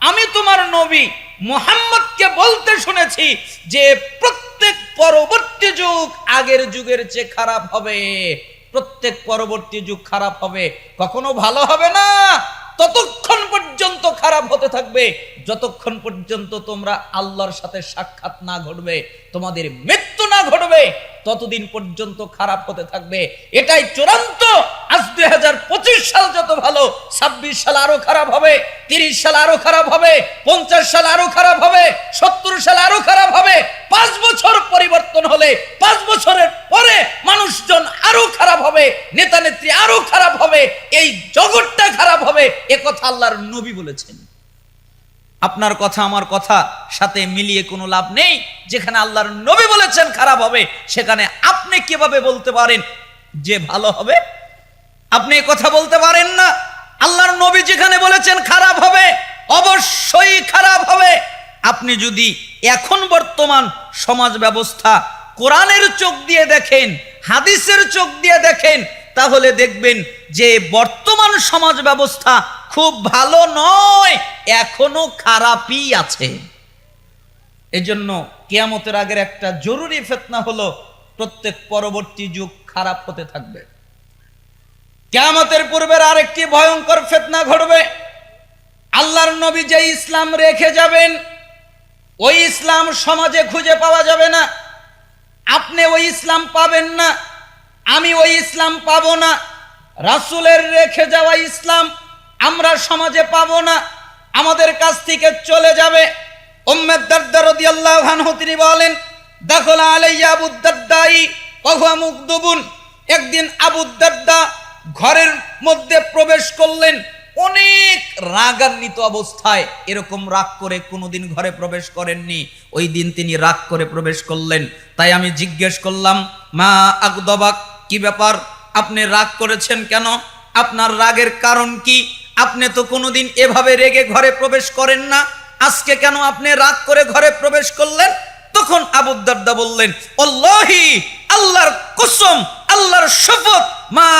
আমি তোমার নবী মোহাম্মদকে বলতে শুনেছি যে প্রত্যেক পরবর্তী যুগ আগের যুগের চেয়ে খারাপ হবে। প্রত্যেক পরবর্তী যুগ খারাপ হবে। কখনো ভালো হবে না। ততক্ষণ পর্যন্ত খারাপ হতে থাকবে। যতক্ষণ পর্যন্ত তোমরা আল্লাহর সাথে সাক্ষাৎ না ঘটবে, তোমাদের মৃত্যু না ঘটবে, ততদিন পর্যন্ত খারাপ হতে থাকবে। এটাই চূড়ান্ত। আজ দুই হাজার পঁচিশ সাল যত ভালো, ছাব্বিশ সাল আরও খারাপ হবে, তিরিশ সাল আরও খারাপ হবে, পঞ্চাশ সাল আরও খারাপ হবে, সত্তর সাল আরও খারাপ হবে। পাঁচ বছর পরিবর্তন হলে, পাঁচ বছরের পরে মানুষজন আরও খারাপ হবে নেতা নেত্রী আরও খারাপ হবে, এই জগৎটা খারাপ হবে, এ কথা আল্লাহর নবী বলেছেন। আপনার কথা, আমার কথা সাথে মিলিয়ে কোনো লাভ নেই। যেখানে আল্লাহর নবী বলেছেন খারাপ হবে, সেখানে আপনি কীভাবে বলতে পারেন যে ভালো হবে? আপনি কথা বলতে পারেন না। আল্লাহর নবী যেখানে বলেছেন খারাপ হবে, অবশ্যই খারাপ হবে। আপনি যদি এখন বর্তমান সমাজ ব্যবস্থা কোরআনের চোখ দিয়ে দেখেন, হাদিসের চোখ দিয়ে দেখেন, তাহলে দেখবেন যে বর্তমান সমাজ ব্যবস্থা খুব ভালো নয়, এখনও খারাপই আছে। এজন্য কেয়ামতের আগের একটা জরুরি ফেতনা হলো, প্রত্যেক পরবর্তী যুগ খারাপ হতে থাকবে। কেয়ামতের পূর্বের আরেকটি ভয়ঙ্কর ফেতনা ঘটবে। আল্লাহর নবী যে ইসলাম রেখে যাবেন, ওই ইসলাম সমাজে খুঁজে পাওয়া যাবে না। আপনি ওই ইসলাম পাবেন না, আমি ওই ইসলাম পাবো না। রাসূলের রেখে যাওয়া ইসলাম আমরা সমাজে পাবো না। আমাদের কাছ থেকে চলে যাবে। উম্মেদ দারদা রাদিয়াল্লাহু আনহু, তিনি বলেন, দাখলা আলাইয়া আবু দারদাই ওয়া মুকদুবুন একদিন আবু দারদা ঘরের মধ্যে প্রবেশ করলেন। অনেক রাগান্বিত অবস্থায় এরকম রাগ করে কোনোদিন ঘরে প্রবেশ করেননি। ওই দিন তিনি রাগ করে প্রবেশ করলেন। তাই আমি জিজ্ঞেস করলাম, মা আকদবাক, কি ব্যাপার? আপনি রাগ করেছেন কেন? আপনার রাগের কারণ কি? আপনি তো কোনোদিন এভাবে রেগে ঘরে প্রবেশ করেন না। আজকে কেন আপনি রাগ করে ঘরে প্রবেশ করলেন? তখন আবু দারদা বললেন অল্লাহি আল্লাহর কসম, আল্লাহর শপথ, মা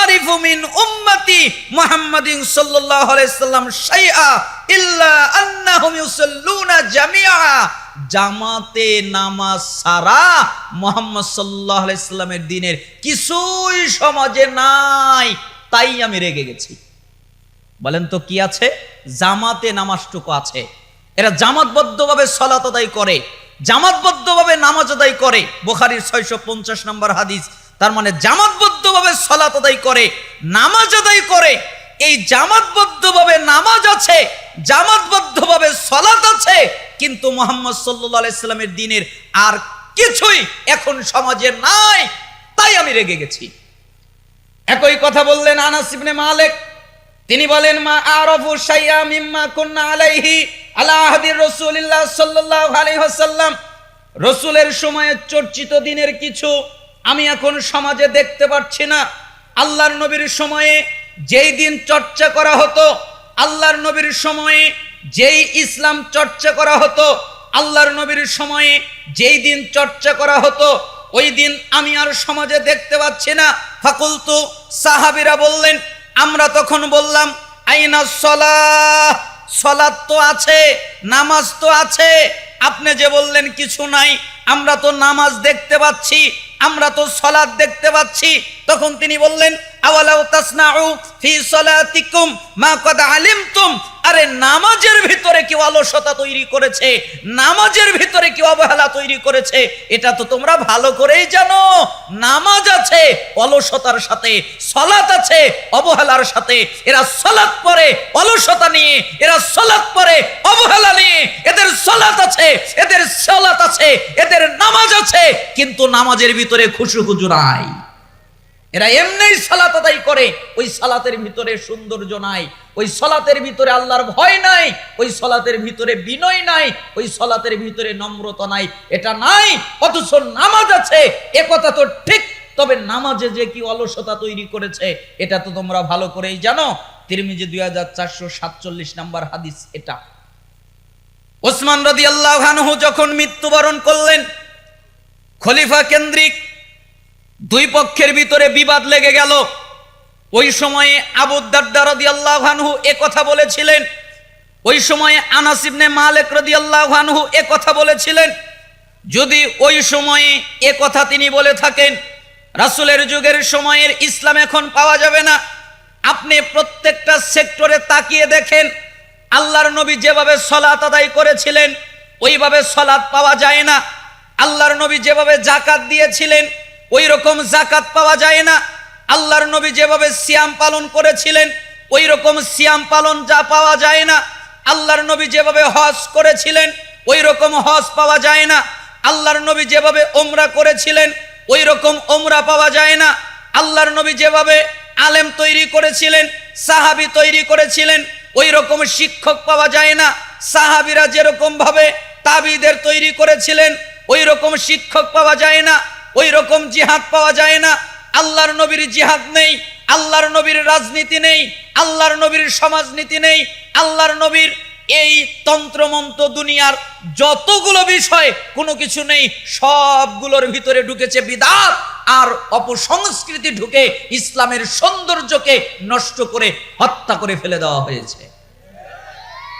আরিফু মিন উম্মতি মুহাম্মাদিন সাল্লাল্লাহু আলাইহি সাল্লাম শাইআ ইল্লা আন্নাহুম ইউসাল্লুনা জামিআ। জামাতে নামাজ সারা মুহাম্মদ সাল্লাল্লাহু আলাইহি সাল্লামের দিনের কিছুই সমাজে নাই, তাই আমি রেগে গেছি। বলেন তো কি আছে? জামাতে নামাজটুকু আছে। এরা জামাতবদ্ধভাবে সলাত আদায় করে, জামাতবদ্ধভাবে নামাজ আদায় করে। বোখারির ছয়শো পঞ্চাশ নম্বর হাদিস, তার মানে জামাতবদ্ধভাবে সলাত আদায় করে, নামাজ আদায় করে। এই জামাতবদ্ধভাবে নামাজ আছে, জামাতবদ্ধভাবে সলাত আছে, কিন্তু মোহাম্মদ সাল্লাহ দিনের আর কিছুই এখন সমাজে নাই, তাই আমি রেগে গেছি। একই কথা বললেন আনাস ইবনে মালিক তিনি বলেন, মা আরফু শাইয়া মিম্মা কুন্না আলাইহি আলা আহদির রাসূলিল্লাহ সাল্লাল্লাহু আলাইহি ওয়াসাল্লাম। রসুলের সময়ে চর্চিত দিনের কিছু আমি এখন সমাজে দেখতে পাচ্ছি না। আল্লাহর নবীর সময়ে যেই দিন চর্চা করা হতো, আল্লাহর নবীর সময়ে যেই ইসলাম চর্চা করা হতো, আল্লাহর নবীর সময়ে যেই দিন চর্চা করা হতো, ওই দিন আমি আর সমাজে দেখতে পাচ্ছি না। ফাকুলতু সাহাবিরা বললেন আমরা তখন বললাম, আইনা সলা সলাৎ তো আছে, নামাজ তো আছে। আপনি যে বললেন, কিছু নাই, আমরা তো নামাজ দেখতে পাচ্ছি, আমরা তো সলাদ দেখতে পাচ্ছি। তখন তিনি বললেন, আওয়ালাউ তাসনাউ ফি সলাতিকুম মা কদ আলিমতুম? আরে নামাজের ভিতরে কেউ অলসতা তৈরি করেছে, নামাজের ভিতরে কেউ অবহেলা তৈরি করেছে, এটা তো তোমরা ভালো করেই জানো। নামাজ আছে, অলসতার সাথে, সলাত আছে, অবহেলার সাথে, এরা সলাত পরে অলসতা নিয়ে, এরা সলাত পরে অবহেলা নিয়ে, এদের সলাত আছে, এদের সলাত আছে, এদের নামাজ আছে, কিন্তু নামাজের ভিতরে খুশু খুজু নাই। এরা এমনি সালাত আদায় করে, ওই সালাতের ভিতরে সৌন্দর্য নাই, ওই সলাতের ভিতরে আল্লাহর ভয় নাই, ওই সলাতের ভিতরে বিনয় নাই, ওই সলাতের ভিতরে নম্রতা নাই, এটা নাই, অথচ নামাজ আছে, এ কথা তো ঠিক, তবে নামাজে যে কি অলসতা তৈরি করেছে, এটা তো তোমরা ভালো করেই জানো। তিরমিজি দুই হাজার চারশো সাতচল্লিশ নাম্বার হাদিস এটা। ওসমান রদি আল্লাহ যখন মৃত্যুবরণ করলেন, খলিফা কেন্দ্রিক দুই পক্ষের ভিতরে বিবাদ লেগে গেল। ওই সময়ে আবু দারদারদি আল্লাহানহু এ কথা বলেছিলেন। ওই সময়ে আনাস ইবনে মালিক রাদিয়াল্লাহু আনহু এ কথা বলেছিলেন। যদি ওই সময়ে এ কথা তিনি বলে থাকেন, রাসূলের যুগের সময়ের ইসলাম এখন পাওয়া যাবে না। আপনি প্রত্যেকটা সেক্টরে তাকিয়ে দেখেন, আল্লাহর নবী যেভাবে সলাত আদায় করেছিলেন, ওইভাবে সলাত পাওয়া যায় না। আল্লাহর নবী যেভাবে জাকাত দিয়েছিলেন ওই রকম জাকাত পাওয়া যায় না। আল্লাহর নবী যেভাবে সিয়াম পালন করেছিলেন ওই রকম সিয়াম পালন যা পাওয়া যায় না। আল্লাহর নবী যেভাবে হজ করেছিলেন ওই রকম হজ পাওয়া যায় না। আল্লাহর নবী যেভাবে ওমরা করেছিলেন ওই রকম ওমরা পাওয়া যায় না। আল্লাহর নবী যেভাবে আলেম তৈরি করেছিলেন, সাহাবি তৈরি করেছিলেন ওই রকম শিক্ষক পাওয়া যায় না। সাহাবিরা যেরকম ভাবে তাবিদের তৈরি করেছিলেন ওই রকম শিক্ষক পাওয়া যায় না। ওই রকম জিহাদ পাওয়া যায় না। আল্লাহর নবীর জিহাদ নেই, আল্লাহর নবীর রাজনীতি নেই, আল্লাহর নবীর সমাজনীতি নেই, আল্লাহর নবীর এই তন্ত্রমন্ত্র দুনিয়ার যতগুলো বিষয়, কোনো কিছু নেই, সবগুলোর ভিতরে ঢুকেছে বিদাত আর অপসংস্কৃতি ঢুকে ইসলামের সৌন্দর্যকে নষ্ট করে হত্যা করে ফেলে দেওয়া হয়েছে।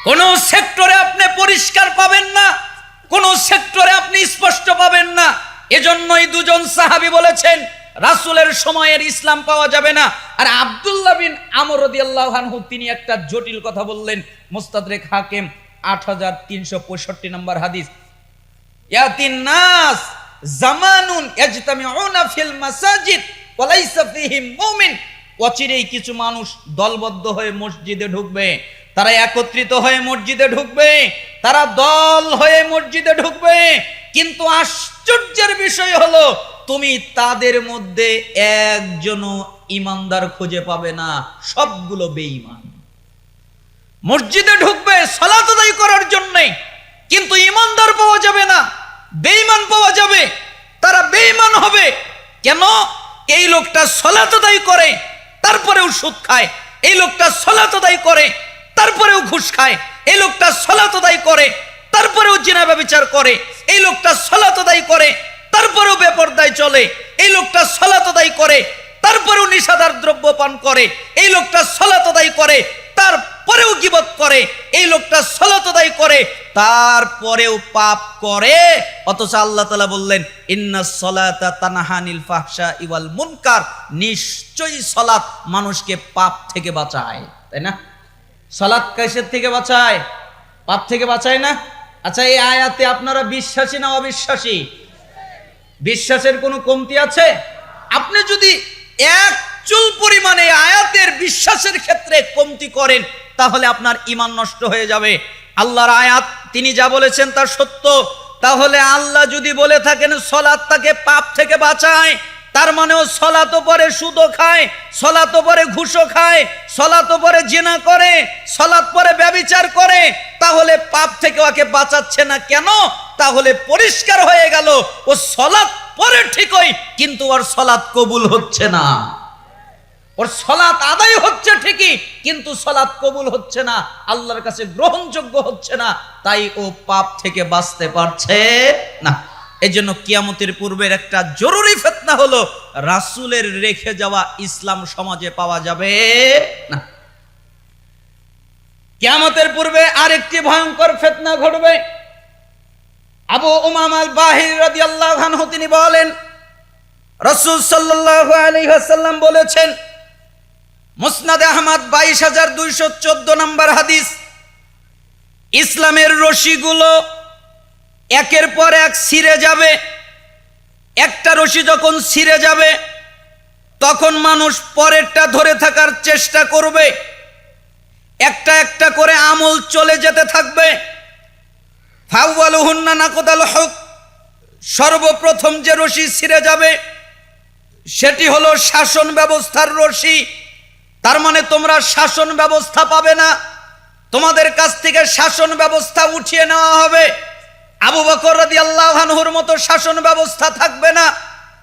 কোন সেক্টরে আপনি পরিষ্কার পাবেন না, কোন সেক্টরে আপনি স্পষ্ট পাবেন না এজন্যই দুজন সাহাবী বলেছেন, রাসূলের সময়ের ইসলাম পাওয়া যাবে না। আর আব্দুল্লাহ বিন আমর আনহু, তিনি একটা জটিল কথা বললেন। মুস্তাদরেক হাকিম, আট হাজার তিনশো পঁয়ষট্টি নম্বর হাদিস। কিছু মানুষ দলবদ্ধ হয়ে মসজিদে ঢুকবে। তারা একত্রিত হয়ে মসজিদে ঢুকবে। তারা দল হয়ে মসজিদে ঢুকবে। কিন্তু আশ্চর্যের বিষয় হলো, তুমি তাদের মধ্যে একজনও ইমানদার খুঁজে পাবে না, সবগুলো বেঈমান। মসজিদে ঢুকবে সালাত আদায় করার জন্যে, কিন্তু ইমানদার পাওয়া যাবে না, বেঈমান পাওয়া যাবে, তারা বেঈমান হবে। কেন? এই লোকটা সলাত আদায় করে, তারপরেও সুদ খায়। এই লোকটা সলাত আদায় করে, তারপরেও ঘুষ খায়। এই লোকটা সলাত আদায় করে, তারপরেও জিনা ব্যবচার করে। এই লোকটা সলাত আদায় করে, তারপরেও বেপরদায় চলে। এই লোকটা সলাত আদায় করে, তারপরেও নিষাদার দ্রব্য পান করে। এই লোকটা সলাত আদায় করে, তারপরেও গিবত করে। এই লোকটা সলাত আদায় করে, তারপরেও পাপ করে। অথচ আল্লাহ তালা বললেন, ইন্না সলাতা তানাহানিল ফাহশা ইওয়াল মুনকার। নিশ্চয়ই সলাত মানুষকে পাপ থেকে বাঁচায়, তাই না? সলাত কাইসের থেকে বাঁচায়? পাপ থেকে বাঁচায় না? আচ্ছা এই আয়াতে আপনারা বিশ্বাসী না অবিশ্বাসী? বিশ্বাসের কোনো কমতি আছে? আপনি যদি এক চুল পরিমাণে আয়াতের বিশ্বাসের ক্ষেত্রে কমতি করেন, তাহলে আপনার ইমান নষ্ট হয়ে যাবে। আল্লাহর আয়াত, তিনি যা বলেছেন তা সত্য। তাহলে আল্লাহ যদি বলে থাকেন, সলাৎ তাকে পাপ থেকে বাঁচায় তার মানে মানেও সলাত পরে সুদও খায়, সলাত পরে ঘুষও খায়, সলাত পরে জেনা করে, সলাত পরে ব্যবিচার করে, তাহলে পাপ থেকে ওকে বাঁচাচ্ছে না কেন? তাহলে পরিষ্কার হয়ে গেল, ও সলাত পরে ঠিকই, কিন্তু ওর সলাৎ কবুল হচ্ছে না। ওর সলাৎ আদায় হচ্ছে ঠিকই, কিন্তু সলাৎ কবুল হচ্ছে না, আল্লাহর কাছে গ্রহণযোগ্য হচ্ছে না, তাই ও পাপ থেকে বাঁচতে পারছে না। এই জন্য কিয়ামতের পূর্বের একটা জরুরি ফেতনা হলো, রাসূলের রেখে যাওয়া ইসলাম সমাজে পাওয়া যাবে না। কিয়ামতের পূর্বে আরেকটি ভয়ঙ্কর ফেতনা ঘটবে। আবু উমাম আল বাহির রাদিয়াল্লাহু আনহু, তিনি বলেন, রাসূল ওয়াসাল্লাম বলেছেন, মুসনাদ আহমদ বাইশ হাজার দুইশো চোদ্দ নম্বর হাদিস, ইসলামের রশিগুলো একের পর এক ছিঁড়ে যাবে। একটা রশি যখন ছিঁড়ে যাবে, তখন মানুষ পরেরটা ধরে থাকার চেষ্টা করবে। একটা একটা করে আমল চলে যেতে থাকবে। ফাউয়ালুহুন্না নাকদাল হক, সর্বপ্রথম যে রশি ছিঁড়ে যাবে, সেটি হলো শাসন ব্যবস্থার রশি। তার মানে তোমরা শাসন ব্যবস্থা পাবে না। তোমাদের কাছ থেকে শাসন ব্যবস্থা উঠিয়ে নেওয়া হবে। আবু বকর রাদি আল্লাহানহুর মতো শাসন ব্যবস্থা থাকবে না,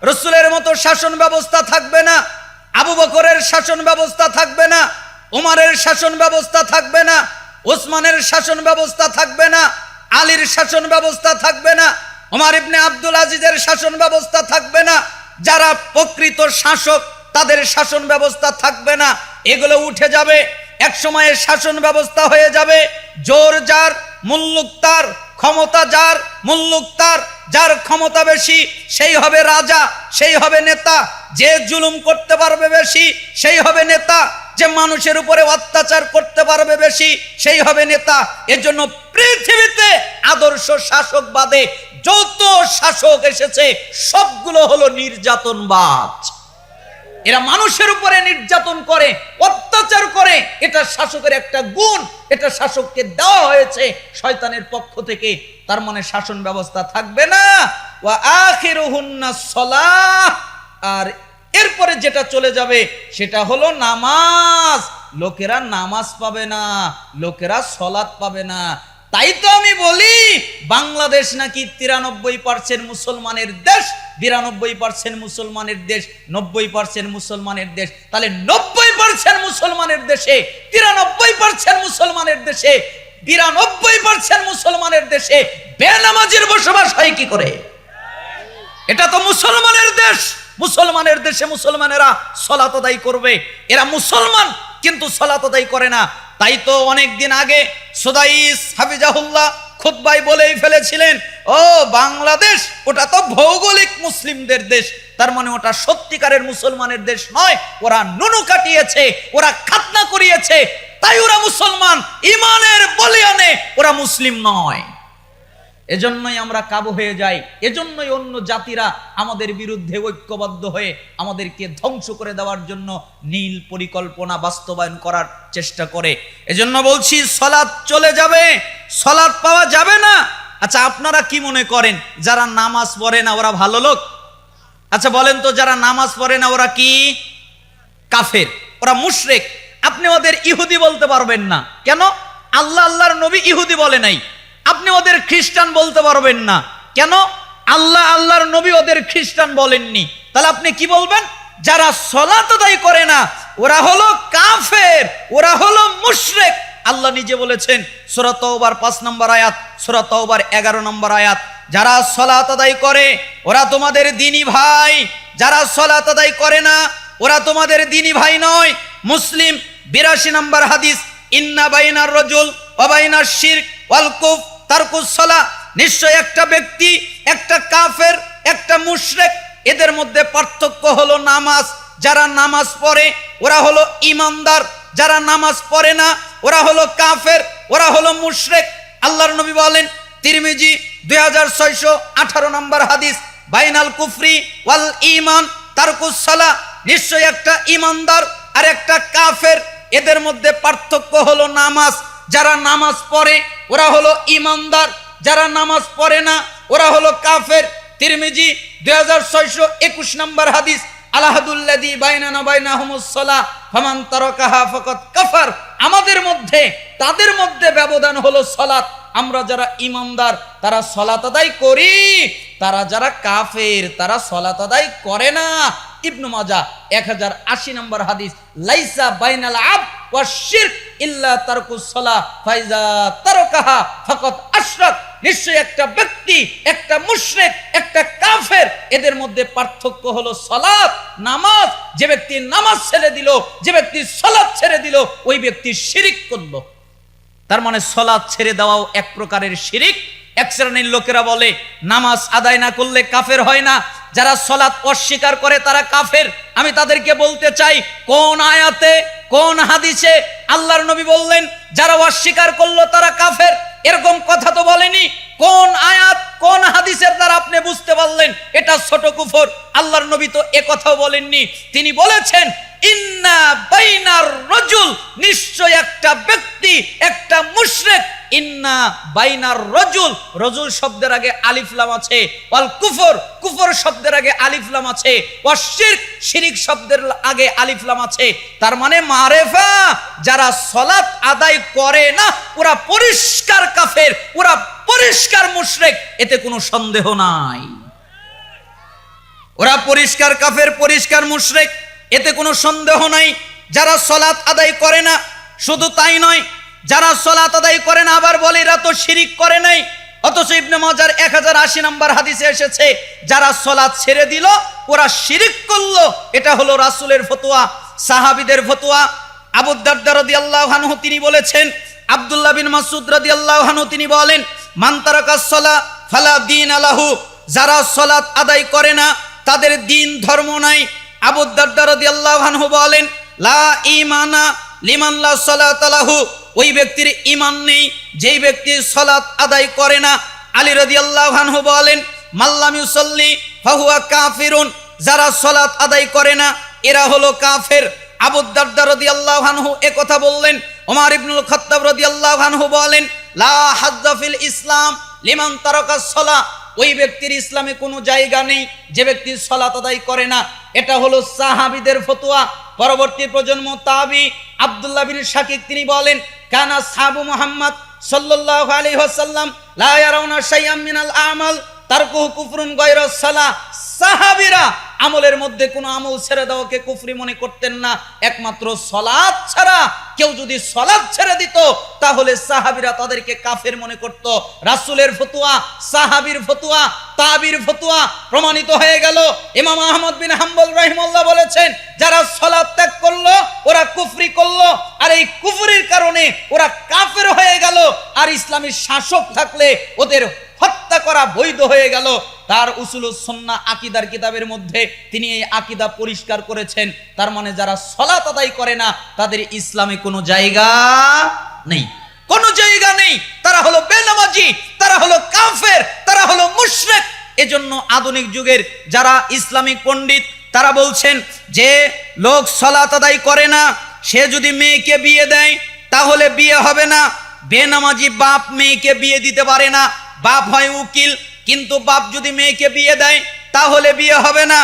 রসুলের মতো শাসন ব্যবস্থা থাকবে না, আবু বকরের শাসন ব্যবস্থা থাকবে না ওমারের শাসন ব্যবস্থা থাকবে না ওসমানের শাসন ব্যবস্থা থাকবে না, আলীর শাসন ব্যবস্থা থাকবে না ওমার ইবনে আব্দুল আজিজের শাসন ব্যবস্থা থাকবে না, যারা প্রকৃত শাসক তাদের শাসন ব্যবস্থা থাকবে না, এগুলো উঠে যাবে এক সময়ে শাসন ব্যবস্থা হয়ে যাবে, জোর যার, মুল্লুক তার ক্ষমতা যার, মুল্লুক তার, যার ক্ষমতা বেশি, সেই হবে রাজা, সেই হবে নেতা। যে জুলুম করতে পারবে বেশি, সেই হবে নেতা। যে মানুষের উপরে অত্যাচার করতে পারবে বেশি, সেই হবে নেতা। এজন্য পৃথিবীতে আদর্শ শাসক বাদে যত শাসক এসেছে, সবগুলো হলো নির্যাতনবাজ। এরা মানুষের উপরে নির্যাতন করে, অত্যাচার করে। এটা শাসকের একটা গুণ। এটা শাসককে দেওয়া হয়েছে শয়তানের পক্ষ থেকে। তার মানে শাসন ব্যবস্থা থাকবে না। আর এরপরে যেটা চলে যাবে, সেটা হলো নামাজ। লোকেরা নামাজ পাবে না, লোকেরা সলাৎ পাবে না। তাই তো আমি বলি, বাংলাদেশ নাকি তিরানব্বই পার্সেন্ট মুসলমানের দেশ, বিরানব্বই পার্সেন্ট মুসলমানের দেশ, নব্বই পার্সেন্ট মুসলমানের দেশ। তাহলে নব্বই পার্সেন্ট মুসলমানের দেশে, তিরানব্বই পার্সেন্ট মুসলমানের দেশে, বিরানব্বই পার্সেন্ট মুসলমানের দেশে বেনামাজির বসবাস হয় কি করে? এটা তো মুসলমানের দেশ। মুসলমানের দেশে মুসলমানেরা সলাত আদায় করবে। এরা মুসলমান, কিন্তু সলাত আদায় করে না। তাই তো অনেক দিন আগে সোদাইস হাফিজাহুল্লাহ খুদ্বাই বলেই ফেলেছিলেন, ও বাংলাদেশ, ওটা তো ভৌগোলিক মুসলিমদের দেশ। তার মানে ওটা সত্যিকারের মুসলমানের দেশ নয়। ওরা নুনু কাটিয়েছে, ওরা খাতনা করিয়েছে। তাই ওরা মুসলমান, ইমানের বলিয়ানে ওরা মুসলিম নয়। এজন্যই আমরা কাবু হয়ে যাই, এজন্যই অন্য জাতিরা আমাদের বিরুদ্ধে ঐক্যবদ্ধ হয়ে আমাদেরকে ধ্বংস করে দেওয়ার জন্য নীল পরিকল্পনা বাস্তবায়ন করার চেষ্টা করে। এজন্য বলছি সলাদ চলে যাবে সলাদ পাওয়া যাবে না। আচ্ছা আপনারা কি মনে করেন, যারা নামাজ পড়ে না ওরা ভালো লোক? আচ্ছা বলেন তো, যারা নামাজ পড়ে না ওরা কি? কাফের, ওরা মুশরেক। আপনি ওদের ইহুদি বলতে পারবেন না। কেন? আল্লাহ, আল্লাহর নবী ইহুদি বলে নাই। আপনি ওদের খ্রিস্টান বলতে পারবেন না। কেন? আল্লাহ, আল্লাহর নবী ওদের খ্রিস্টান বলেননি। তাহলে আপনি কি বলবেন? যারা সলাত করে না, ওরা হলো কাফের, ওরা হলো মুশরেক। আল্লাহ নিজে বলেছেন, সূরা তওবার পাঁচ নম্বর আয়াত, সূরা তওবার এগারো নম্বর আয়াত, যারা সলাত আদায় করে, ওরা তোমাদের দিনী ভাই। যারা সলাত আদায় করে না, ওরা তোমাদের দিনী ভাই নয়। মুসলিম, বিরাশি নম্বর হাদিস, ইন্না বাইনার রজুল অবাইনার শিরক ওয়াল কুফ তারকুস নিশ্চয় একটা ব্যক্তি, একটা কাফের, একটা মুশরেক, এদের মধ্যে পার্থক্য হলো নামাজ। যারা নামাজ পড়ে, ওরা হলো ইমানদার। যারা নামাজ পড়ে না, ওরা হলো কাফের, ওরা হলো মুশরেক। আল্লাহর নবী বলেন, তিরমিজি দুই হাজার ছয়শো আঠারো নম্বর হাদিস, বাইনাল কুফরি ওয়াল ইমান তারকুস সালা, নিশ্চয় একটা ইমানদার আর একটা কাফের। এদের মধ্যে পার্থক্য হলো নামাজ। যারা নামাজ পড়ে, ওরা হলো ইমানদার। যারা নামাজ পড়ে না, ওরা হলো কাফের। তিরমিজি দুই হাজার ছয়শো একুশ নম্বর হাদিস, আলাহাদুল্লাদি ফাকাত কাফার। আমাদের মধ্যে, তাদের মধ্যে ব্যবধান হলো সলাত। আমরা যারা ইমানদার, তারা সলাত আদায় করি। তারা যারা কাফের, তারা সলাত আদায় করে না। ইবনু মাজা, এক হাজার আশি নম্বর হাদিস, লাইসা বাইনাল আব নামাজ। ছেড়ে যে ব্যক্তি ছেড়ে ওই শিরিক করল। তার মানে সলাৎ ছেড়ে দেওয়াও এক প্রকারের শিরিক। এক শ্রেণির লোকেরা বলে, নামাজ আদায় না করলে কাফের হয় না। যারা সলাত অস্বীকার করে তারা কাফের। আমি তাদেরকে বলতে চাই, কোন আয়াতে, কোন হাদিসে আল্লাহর নবী বললেন, যারা অস্বীকার করল তারা কাফের? এরকম কথা তো বলেনি। কোন আয়াত, কোন হাদিসের দ্বারা আপনি বুঝতে পারলেন এটা ছোট কুফর? আল্লাহর নবী তো এ কথাও বলেননি। তিনি বলেছেন, ইন্না বাইনার রজুল, নিশ্চয় একটা ব্যক্তি, একটা মুশরিক। ইন্না বাইনার রজুল রজুল শব্দের আগে আলিফ লাম আছে। ওয়াল কুফর কুফর শব্দের আগে আলিফ লাম আছে। ওয়া শিরক শব্দের আগে আলিফ লাম আছে। তার মানে মারেফা, যারা সলাত আদায় করে না, ওরা পরিষ্কার কাফের, ওরা পরিষ্কার মুশরিক, এতে কোনো সন্দেহ নাই। ওরা পরিষ্কার কাফের, পরিষ্কার মুশরিক, এতে কোনো সন্দেহ নাই। যারা সলাত আদায় করে না, শুধু তাই নয়, যারা সলাত আদায় করে না, আবার বলে এরা তো শিরিক করে নাই। অথচ ইবনে মাজার এক হাজার আশি নম্বর হাদিসে এসেছে, যারা সলাৎ ছেড়ে দিল, ওরা শিরিক করল। এটা হলো রাসূলের ফতোয়া, সাহাবিদের ফতোয়া। আবুদ্দারদা রাদিয়াল্লাহু আনহু, তিনি বলেছেন, আব্দুল্লাহ বিন মাসুদ রাদিয়াল্লাহু আনহু, তিনি বলেন মান তারাকাস ফালা দিন আলাহু, যারা সালাত আদায় করে না, তাদের দিন ধর্ম নাই। আবুদ্দারদা রাদিয়াল্লাহু আনহু বলেন, লা ঈমানা লিমান লা সালাত আলাহু, ওই ব্যক্তির ঈমান নেই, যেই ব্যক্তি সালাত আদায় করে না। আলী রাদিয়াল্লাহু আনহু বলেন মাল্লাম ইউসাল্লি ফাহুয়া কাফিরুন, যারা সালাত আদায় করে না, এরা হলো কাফের। আবু দারদা রাদিয়াল্লাহু আনহু এ কথা বললেন, ওমর ইবনুল খাত্তাব আনহু বলেন লা ইসলাম লিমান তারকা সলা। ওই ব্যক্তির ইসলামে কোনো জায়গা নেই, যে ব্যক্তি সলাত আদায় করে না। এটা হলো সাহাবিদের ফতোয়া। পরবর্তী প্রজন্ম তাবি আবদুল্লাহ বিন শাকিক তিনি বলেন, কানা সাহাবু মোহাম্মদ সাল্লাল্লাহু আলাইহি ওয়াসাল্লাম লা ইয়ারাউনা শাইআম মিনাল আমাল। তারকুহু আমলের মধ্যে কোনো আমল ছেড়ে কুফরি মনে করতেন না। একমাত্র সলাদ ছাড়া কেউ যদি সলাদ ছেড়ে দিত, তাহলে সাহাবীরা তাদেরকে কাফের মনে করত। রাসূলের ফতুয়া, সাহাবীর ফতুয়া, তাবির ফতুয়া প্রমাণিত হয়ে গেল। ইমাম আহমদ বিন হাম্বল রহিমুল্লাহ বলেছেন, যারা সলাদ ত্যাগ করল, ওরা কুফরি করল, আর এই কুফরির কারণে ওরা কাফের হয়ে গেল। আর ইসলামী শাসক থাকলে ওদের হত্যা করা বৈধ হয়ে গেল। তার উসুল সন্না আকিদার কিতাবের মধ্যে তিনি এই আকিদা পরিষ্কার করেছেন। তার মানে যারা সলাত আদায় করে না, তাদের ইসলামে কোনো জায়গা নেই। কোনো জায়গা নেই। তারা হলো বেনামাজি, তারা হলো কাফের, তারা হলো মুশরিক। এজন্য আধুনিক যুগের যারা ইসলামিক পণ্ডিত, তারা বলছেন যে, লোক সলাত আদায় করে না, সে যদি মেয়েকে বিয়ে দেয়, তাহলে বিয়ে হবে না। বেনামাজি বাপ মেয়েকে বিয়ে দিতে পারে না। বাপ হয় উকিল, কিন্তু বাপ যদি মেয়েকে বিয়ে দেয়, তাহলে বিয়ে হবে না।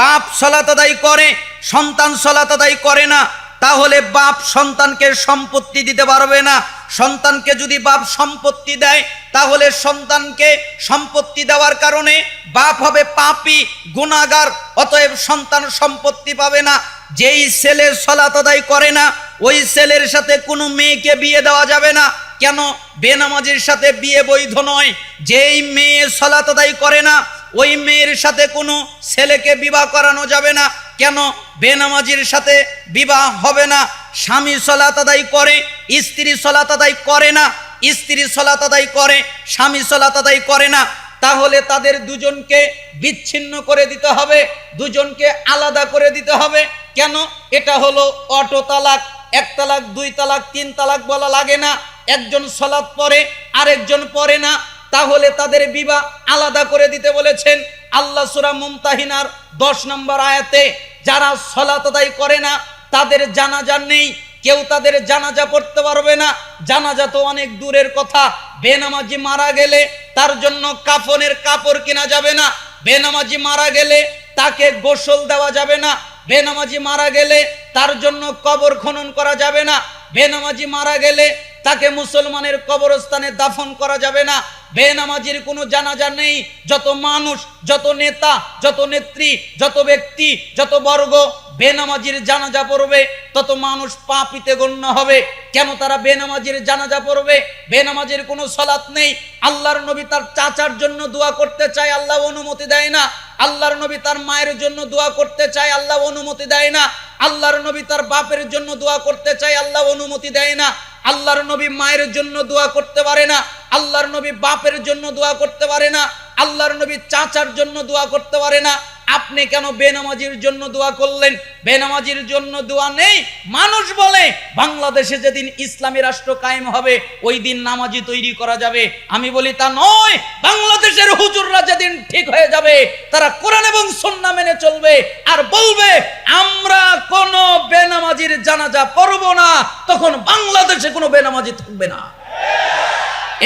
বাপ সলাত আদায় করে, সন্তান সলাত আদায় করে না। তাহলে বাপ সন্তানকে সম্পত্তি দিতে পারবে না। সন্তানকে যদি বাপ সম্পত্তি দেয়, তাহলে সন্তানকে সম্পত্তি দেওয়ার কারণে বাপ হবে পাপি, গুণাগার, অতএব সন্তান সম্পত্তি পাবে না। যেই ছেলে সলাত আদায় করে না, ওই ছেলের সাথে কোনো মেয়েকে বিয়ে দেওয়া যাবে না। কেন? বেনামাজির সাথে বিয়ে বৈধ নয়। যেই মেয়ে সলাত আদায় করে না, ওই মেয়ের সাথে কোনো ছেলেকে বিবাহ করানো যাবে না। কেন? বেনামাজির সাথে বিবাহ হবে না। স্বামী সলাত আদায় করে, স্ত্রী সলাত আদায় করে না। স্ত্রী সলাত আদায় করে, স্বামী সলাত আদায় করে না। তাহলে তাদের দুজনকে বিচ্ছিন্ন করে দিতে হবে, দুজনকে আলাদা করে দিতে হবে। কেন? এটা হলো অটো তালাক, এক তালাক, দুই তালাক, তিন তালাক বলা লাগে না। একজন সলাৎ পরে আরেকজন পরে না। তাহলে তাদের বিবাহ আলাদা করে দিতে বলেছেন আল্লাহ সুরা মুমতাহিনার দশ নম্বর আয়াতে, যারা সলাত আদায় করে না, তাদের জানাজা নেই। কেউ তাদের জানাজা পড়তে পারবে না। জানাজা তো অনেক দূরের কথা। বেনামাজি মারা গেলে তার জন্য কাফনের কাপড় কেনা যাবে না। বেনামাজি মারা গেলে তাকে গোসল দেওয়া যাবে না। বেনামাজি মারা গেলে তার জন্য কবর খনন করা যাবে না। বেনামাজি মারা গেলে তাকে মুসলমানের কবরস্থানে দাফন করা যাবে না। বেনামাজির কোনো জানাজা নেই। যত মানুষ, যত নেতা, যত নেত্রী, যত ব্যক্তি, যত বর্গ বেনামাজির জানাজা পড়বে, তত মানুষ পাপিতে গণ্য হবে। কেন তারা বেনামাজির জানাজা পড়বে? বেনামাজির কোনো সলাৎ নেই। আল্লাহর নবী তার চাচার জন্য দোয়া করতে চায়, আল্লাহ অনুমতি দেয় না। আল্লাহর নবী তার মায়ের জন্য দোয়া করতে চায়, আল্লাহ অনুমতি দেয় না। আল্লাহর নবী তার বাপের জন্য দোয়া করতে চায়, আল্লাহ অনুমতি দেয় না। আল্লাহর নবী মায়ের জন্য দোয়া করতে পারে না। আল্লাহর নবী বাপের জন্য দোয়া করতে পারে না। আল্লাহর নবী চাচার জন্য দোয়া করতে পারে না। আপনি কেন বেনামাজির জন্য দোয়া করলেন? বেনামাজির জন্য দোয়া নেই। মানুষ বলে, বাংলাদেশে যেদিন ইসলামী রাষ্ট্র কায়েম হবে, ওই দিন নামাজি তৈরি করা যাবে। আমি বলি, তা নয়। বাংলাদেশের হুজুররা যেদিন ঠিক হয়ে যাবে, তারা কোরআন এবং সন্না মেনে চলবে আর বলবে, আমরা কোন বেনামাজির জানাজা পড়ব না। তখন বাংলাদেশে কোনো বেনামাজি থাকবে না।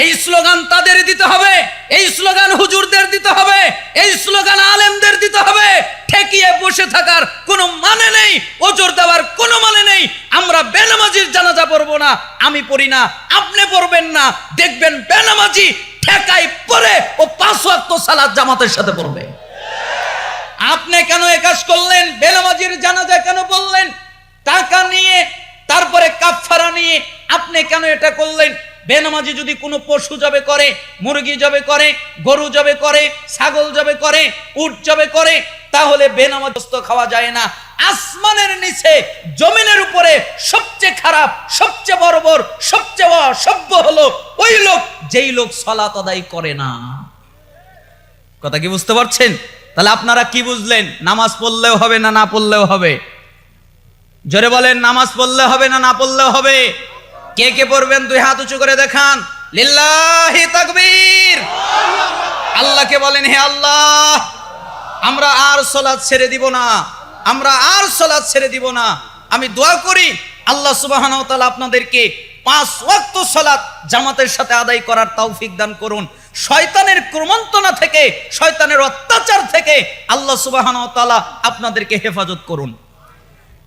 এই স্লোগান তাদের দিতে হবে। এই স্লোগান হুজুরদের দিতে হবে। এই স্লোগান আলেমদের দিতে হবে। ঠেকিয়ে বসে থাকার কোনো মানে নেই, ওজোর দেওয়ার কোনো মানে নেই। আমরা বেনামাজির জানাজা পড়ব না, আমি পড়ি না, আপনি পড়বেন না। দেখবেন বেনামাজি ঠেকাই পরে ও পাঁচ ওয়াক্ত সালাত জামাতের সাথে পড়বে। আপনি কেন এ কাজ করলেন? বেনামাজির জানাজা কেন বললেন টাকা নিয়ে, তারপরে কাফারা নিয়ে আপনি কেন এটা করলেন? বেনামাজি যদি কোনো পশু জবে করে, মুরগি জবে করে, গরু জবে করে, ছাগল জবে করে, উট জবে করে, তাহলে বেনামাজস্ত খাওয়া যায় না। আসমানের নিচে, জমিনের উপরে সবচেয়ে খারাপ, সবচেয়ে বর্বর, সবচেয়ে অসভ্য হলো ওই লোক, যেই লোক সলাত আদায় করে না। কথা কি বুঝতে পারছেন? তাহলে আপনারা কি বুঝলেন? নামাজ পড়লেও হবে না না পড়লেও হবে? জোরে বলেন, নামাজ পড়লে হবে না না পড়লেও হবে? কে কে পড়বেন? দুই হাত উঁচু করে দেখান। লিল্লাহি তাকবীর। আল্লাহকে বলেন, হে আল্লাহ, আমরা আর সলাৎ ছেড়ে দিব না। আমরা আর সলাৎ ছেড়ে দিব না। আমি দোয়া করি, আল্লাহ সুবহানাহু ওয়া তাআলা আপনাদেরকে পাঁচ ওয়াক্ত সলাৎ জামাতের সাথে আদায় করার তৌফিক দান করুন। শয়তানের ক্রমন্তনা থেকে, শয়তানের অত্যাচার থেকে আল্লাহ সুবহানাহু ওয়া তাআলা আপনাদেরকে হেফাজত করুন।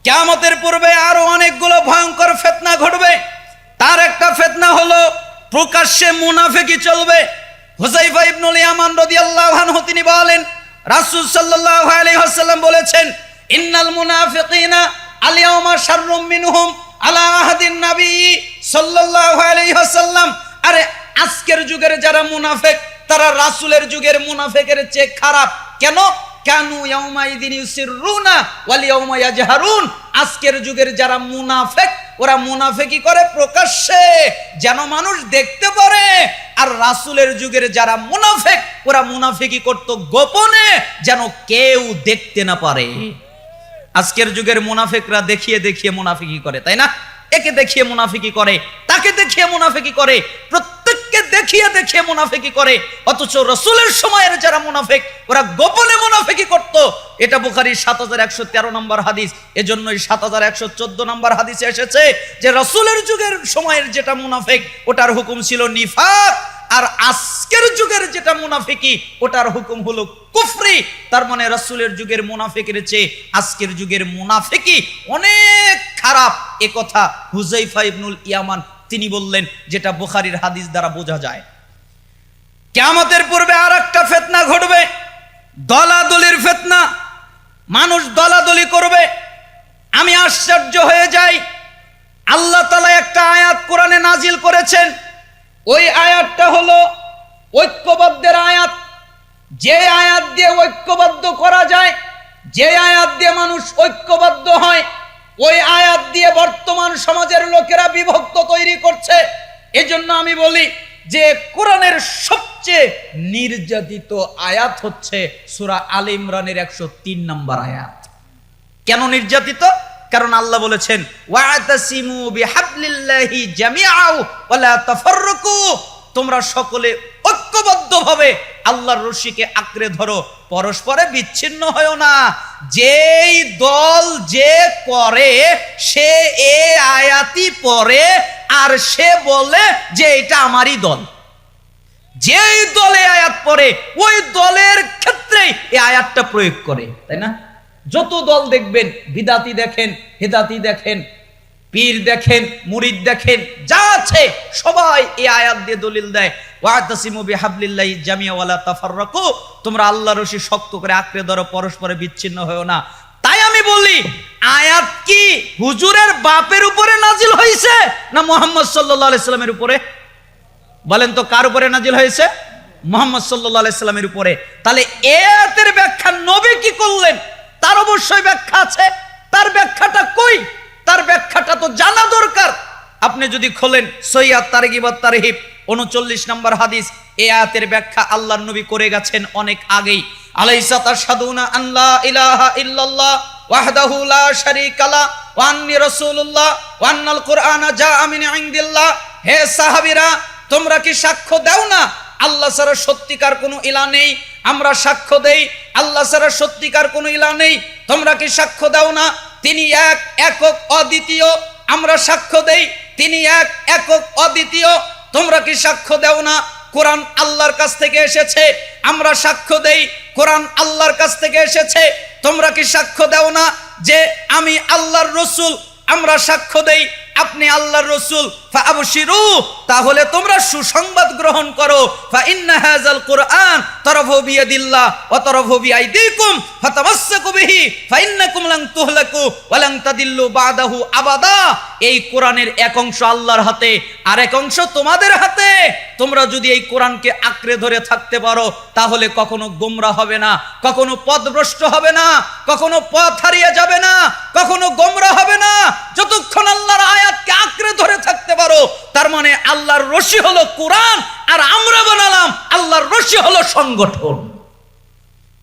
কিয়ামতের পূর্বে আরও অনেকগুলো ভয়ঙ্কর ফেতনা ঘটবে। তার একটা ফেতনা হলো, প্রকাশ্যে মুনাফিকি চলবে। হুজাইফা ইবনুল ইয়ামান রাদিয়াল্লাহু আনহু তিনি বলেন, রাসূল সাল্লাল্লাহু আলাইহি ওয়াসাল্লাম বলেছেন, ইন্নাল মুনাফিকিনা আলিয়াউমা শাররুম মিনহুম আলা আহাদিন নবী সাল্লাল্লাহু আলাইহি ওয়াসাল্লাম। আরে, আজকের যুগের যারা মুনাফেক, তারা রাসূলের যুগের মুনাফেকের চেয়ে খারাপ। কেন? কানু ইয়াউমাইদিন ইউসিররুনা ওয়াল ইয়াউমা আজকের যুগের যারা মুনাফিক, ওরা মুনাফিকি করে প্রকাশ্যে, যেন মানুষ দেখতে পারে। আর রাসূলের যুগের যারা মুনাফিক, ওরা মুনাফিকি করত গোপনে, যেন কেউ দেখতে না পারে। আজকের যুগের মুনাফিকরা দেখিয়ে দেখিয়ে মুনাফিকি করে, তাই না? একে দেখিয়ে মুনাফিকি করে, তাকে দেখিয়ে মুনাফিকি করে। প্রত্যেককে দেখিয়ে দেখিয়ে মুনাফিকি করে, অথচ রসুলের সময়ের যারা মুনাফিক, ওরা গোপনে মুনাফিকি করত। এটা বুখারির সাত হাজার একশো তেরো নম্বর হাদিস। এজন্যই সাত হাজার একশো চোদ্দ নম্বর হাদিসে এসেছে যে, রসুলের যুগের সময়ের যেটা মুনাফিক, ওটার হুকুম ছিল নিফাক। আর আজকের যুগের যেটা মুনাফিকি, ওটার হুকুম হলো কুফরি। তার মানে রাসূলের যুগের মুনাফিকের চেয়ে আজকের যুগের মুনাফিকি অনেক খারাপ। এ কথা হুজাইফা ইবনুল ইয়ামান তিনি বললেন, যেটা বুখারীর হাদিস দ্বারা বোঝা যায়। কিয়ামতের পূর্বে আর একটা ফেতনা ঘটবে, দলাদলির ফেতনা। মানুষ দলাদলি করবে। আমি আশ্চর্য হয়ে যাই। আল্লাহ তালা একটা আয়াত কোরআনে নাজিল করেছেন। ওই আয়াতটা হলো ঐক্যবদ্ধের আয়াত। যে আয়াত দিয়ে ঐক্যবদ্ধ করা যায়, যে আয়াত দিয়ে মানুষ ঐক্যবদ্ধ হয় ওই আয়াত দিয়ে বর্তমান সমাজের লোকেরা বিভক্ত তৈরি করছে। এজন্য আমি বলি যে কোরআনের সবচেয়ে নির্যাতিত আয়াত হচ্ছে সূরা আল ইমরানের একশো তিন নম্বর আয়াত। কেন নির্যাতিত? কারণ আল্লাহ বলেছেন তোমরা সকলে ঐক্যবদ্ধভাবে আল্লাহর রশিকে আঁকড়ে ধরো, পরস্পরে বিচ্ছিন্ন হয় না। যেই দল যে করে, সে এ আয়াতি পরে আর সে বলে যে এটা আমারই দল। যেই দলে আয়াত পড়ে, ওই দলের ক্ষেত্রে এই আয়াতটা প্রয়োগ করে, তাই না? যত দল দেখবেন, বিদাতি দেখেন, হেদাতি দেখেন, পীর দেখেন, মুরিদ দেখেন, যা আছে সবাই এই আয়াত দিয়ে দলিল দেয়। ওয়াতাসিমু বিহাবলিল্লাহি তোমরা আল্লাহর রশি শক্ত করে আঁকড়ে ধরো, পরস্পরে বিচ্ছিন্ন হয়েও না। তাই আমি বলি, আয়াত কি হুজুরের বাপের উপরে নাজিল হয়েছে না মোহাম্মদ সাল্লাল্লাহু সাল্লামের উপরে? বলেন তো, কার উপরে নাজিল হয়েছে? মোহাম্মদ সাল্লাহ আলাইস্লামের উপরে। তাহলে এ ব্যাখ্যা নবী কি করলেন? তার অবশ্যই ব্যাখ্যা আছে। তার ব্যাখ্যাটা কই? তার ব্যাখ্যাটা তো জানা দরকার। আপনি যদি খোলেন সৈয়াদ তারগিবাদ তারহিব উনচল্লিশ নম্বর হাদিস, এ আয়াতের ব্যাখ্যা আল্লাহর নবী করে গেছেন অনেক আগেই। আলাইসা তাশহাদুনা আল্লাহ ইলাহা ইল্লাল্লাহ, ওয়াহদাহু লা শারীকা লা, ওয়া আন্নী রাসূলুল্লাহ, ওয়া আন্নাল কুরআনা জাআ ইনদিল্লাহ। হে সাহাবীরা, তোমরা কি সাক্ষ্য দাও না? আল্লাহ ছাড়া সত্যিকার কোনো ইলা নেই, আমরা সাক্ষ্য দেই, আল্লাহ ছাড়া সত্যিকার কোনো ইলা নেই, তোমরা কি সাক্ষ্য দাও না? তিনি এক একক অদ্বিতীয়, আমরা সাক্ষ্য দেই, তিনি এক একক অদ্বিতীয় তোমরা কি সাক্ষ্য দেও না? কোরআন আল্লাহর কাছ থেকে এসেছে। আমরা সাক্ষ্য দেই, কোরআন আল্লাহর কাছ থেকে এসেছে। তোমরা কি সাক্ষ্য দেও না যে আমি আল্লাহর রসুল? আমরা সাক্ষ্য দেই আপনি আল্লাহর রসুল ফাবশিরু তাহলে তোমরা সুসংবাদ গ্রহণ করো। ফা ইন্না হাযাল কুরআন বিয়াদিল্লাহ ওয়া বিআইদিকুম ফাতামাসসাকু বিহি ফা ইন্নাকুম লান তুহলাকু ওয়া লান তাদিল্লু বাদাহু আবাদা। এই কোরআনের এক অংশ আল্লাহর হাতে আর এক অংশ তোমাদের হাতে। তোমরা যদি এই কোরআনকে আঁকড়ে ধরে থাকতে পারো, তাহলে কখনো গোমরা হবে না, কখনো পথভ্রষ্ট হবে না, কখনো পথ হারিয়ে যাবে না, কখনো গোমরা হবে না। যতক্ষণ আল্লাহর আয়াতকে আঁকড়ে ধরে থাকতে পারো। তার মানে আল্লাহর রশি হলো কোরআন, আর আমরা বানালাম আল্লাহর রশি হলো সংগঠন।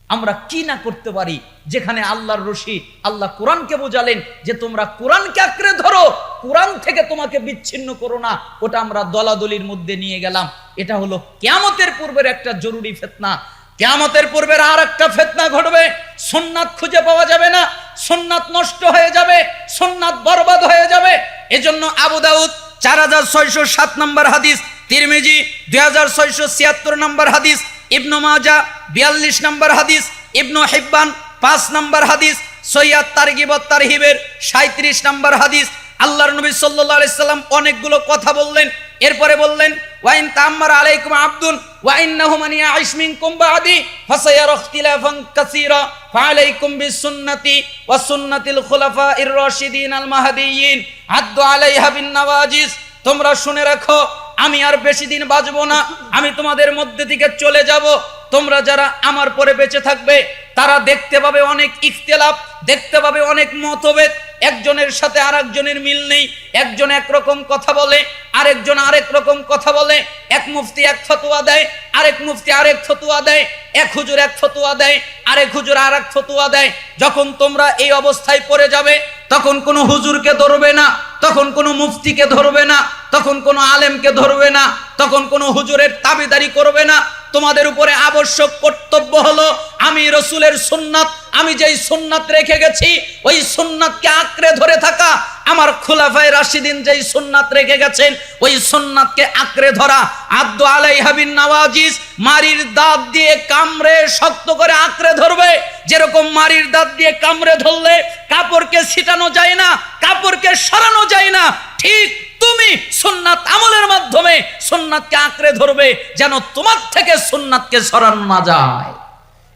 আমরা কি না করতে পারি? যেখানে আল্লাহর রশি, আল্লাহ কোরআনকে বোঝালেন যে তোমরা কোরআনকে আঁকড়ে ধরো, কোরআন থেকে তোমাকে বিচ্ছিন্ন করো না। ওটা আমরা দলাদলির মধ্যে নিয়ে গেলাম। এটা হলো কেয়ামতের পূর্বের একটা জরুরি ফেতনা। কেয়ামতের পূর্বের আর একটা ফেতনা ঘটবে। সোননাথ খুঁজে পাওয়া যাবে না। সোননাথ নষ্ট হয়ে যাবে। সোননাথ বরবাদ হয়ে যাবে। এজন্য আবু দাউদ চার হাজার ছয়শো সাত নম্বর হাদিস, তিরমিজি দুই হাজার ছয়শো ছিয়াত্তর নম্বর হাদিস, ইবনু মাজা বিয়াল্লিশ নম্বর হাদিস, ইবনু হিব্বান পাঁচ নম্বর হাদিস সৈয়াদ তারগিব তারহিবের সাঁত্রিশ নম্বর হাদিস। আল্লাহর নবী আলাইহি সাল্লাম অনেকগুলো কথা বললেন। এরপরে বললেন, ওয়াইন তাম্মার আলাইকুম আব্দুন, ওয়াইন্নাহু মান ইয়াইশ মিনকুম বাদি, ফাসায়ারা ইখতিলাফান কাসীরা, ফাআলাইকুম বিসুন্নতি ওয়া সুন্নাতিল খুলাফাইর রাশিদিন আল মাহদিয়িন আদ্দু আলাইহা বিন নওয়াজিস তোমরা শুনে রাখো, আমি আর বেশি দিন বাঁচবো না, আমি তোমাদের মধ্যে থেকে চলে যাব, তোমরা যারা আমার পরে বেঁচে থাকবে, তারা দেখতে পাবে অনেক ইখতিলাফ, দেখতে পাবে অনেক মতভেদ একজনের সাথে আরেকজনের মিল নেই, একজন একরকম কথা বলে, আরেকজন আরেক রকম কথা বলে, এক মুফতি এক ফতোয়া দেয়, আরেক মুফতি আরেক ফতোয়া দেয়, এক হুজুর এক ফতোয়া দেয়, আরেক হুজুর আরেক ফতোয়া দেয়। যখন তোমরা এই অবস্থায় পড়ে যাবে, তখন কোনো হুজুরকে ধরবে না, তখন কোনো মুফতিকে ধরবে না, তখন কোনো আলেমকে ধরবে না, তখন কোনো হুজুরের তাবিদারি করবে না। তোমাদের উপরে আবশ্যক কর্তব্য হলো, আমি রসুলের সুন্নাত আমি যেই সুন্নাত রেখে গেছি, ওই সুন্নাতকে আঁকড়ে ধরে থাকা, আমার খুলাফায় রাশিদিন যেই সুন্নাত রেখে গেছেন, ওই সুন্নাতকে আঁকড়ে ধরা আব্দু আলাই হাবিন নওয়াজিস মারির দাঁত দিয়ে কামড়ে শক্ত করে আঁকড়ে ধরবে। যেরকম মারির দাঁত দিয়ে কামড়ে ধরলে কাপড়কে ছিটানো যায় না, কাপড়কে সরানো যায় না, ঠিক তুমি সুন্নাত আমলের মাধ্যমে সুন্নাতকে আঁকড়ে ধরবে, যেন তোমার থেকে সুন্নাতকে সরানো না যায়।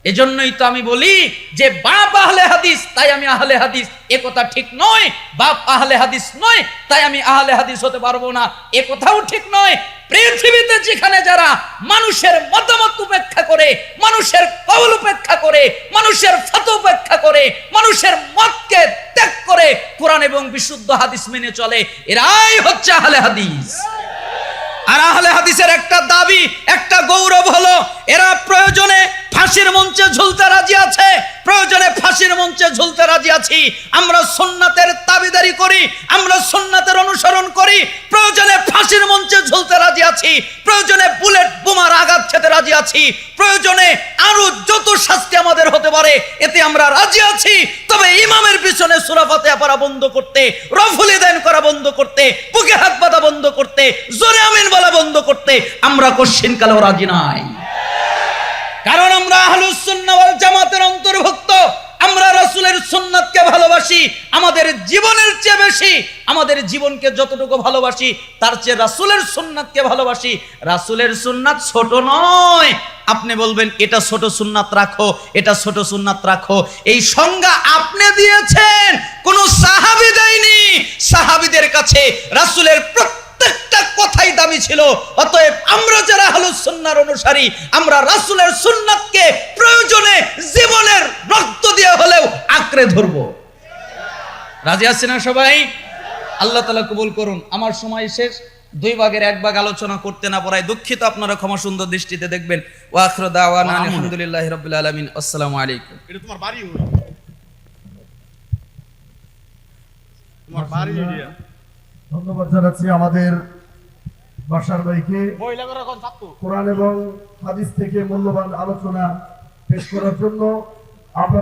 এজন্যই তো আমি বলি যে বাপ আহলে হাদিস, তাই আমি আহলে হাদিস। এ কথা ঠিক নয়, বাপ আহলে হাদিস নয়, তাই আমি আহলে হাদিস হতে পারব না। এ কথাও ঠিক নয়, পৃথিবীতে যেখানে যারা মানুষের মতামত উপেক্ষা করে, মানুষের কৌল উপেক্ষা করে, মানুষের ফত উপেক্ষা করে, মানুষের মতকে ত্যাগ করে কোরআন এবং বিশুদ্ধ হাদিস মেনে চলে, এরাই হচ্ছে আহলে হাদিস। আর আহলে হাদিসের একটা দাবি, একটা গৌরব হলো, এরা প্রয়োজনে ফাঁসির মঞ্চে ঝুলতে রাজি আছে? প্রয়োজনে ফাঁসির মঞ্চে ঝুলতে রাজি আছি। আমরা সুন্নাতের দাবিদারি করি, আমরা সুন্নাতের অনুসরণ করি। প্রয়োজনে ফাঁসির মঞ্চে ঝুলতে রাজি আছি। প্রয়োজনে বুলেট বোমার আঘাত খেতে রাজি আছি। প্রয়োজনে আরও যত শাস্তি আমাদের হতে পারে, এতে আমরা রাজি আছি। তবে ইমামের পিছনে সুরাফাতে পড়া বন্ধ করতে, রফুলি দেন করা বন্ধ করতে, বুকে হাত বাঁধা বন্ধ করতে, জোরে আমিন বলা বন্ধ করতে আমরা কোশ্চিন কালেও রাজি নাই। কারণ আমরা আহলুস সুন্নাহ ওয়াল জামাতের অন্তর্ভুক্ত। আমরা রাসূলের সুন্নাতকে ভালোবাসি, আমাদের জীবনের চেয়ে বেশি, আমাদের জীবনকে যতটুকু ভালোবাসি, তার চেয়ে রাসূলের সুন্নাতকে ভালোবাসি। রাসূলের সুন্নাত ছোট নয়। আপনি বলবেন, এটা ছোট সুন্নাত রাখো, এটা ছোট সুন্নাত রাখো। এই সংজ্ঞা আপনি দিয়েছেন, কোন সাহাবী দেয়নি। সাহাবীদের কাছে রাসূলের প্রত্যেকটা কথাই দামি ছিল। অতএব আমরা যারা হলো সুন্নার অনুসারী আমরা রাসূলের সুন্নাতকে প্রয়োজনে জীবনের রক্ত দিয়ে হলেও আঁকড়ে ধরবো। রাজি আছেন না সবাই? আল্লাহ তালা কবুল করুন। আমার সময় শেষ। দুই ভাগের এক ভাগ আলোচনা করতে না পারায় দুঃখিত। আপনারা ক্ষমা সুন্দর দৃষ্টিতে দেখবেন। ওয়াখর দাওয়ানা আলহামদুলিল্লাহ রাব্বিল আলামিন। আসসালামু আলাইকুম। এটা তোমার বাড়ি হলো তোমার বাড়ি ধন্যবাদ জানাচ্ছি আমাদের বাসার ভাইকে। কোরআন এবং হাদিস থেকে মূল্যবান আলোচনা পেশ করার জন্য আমরা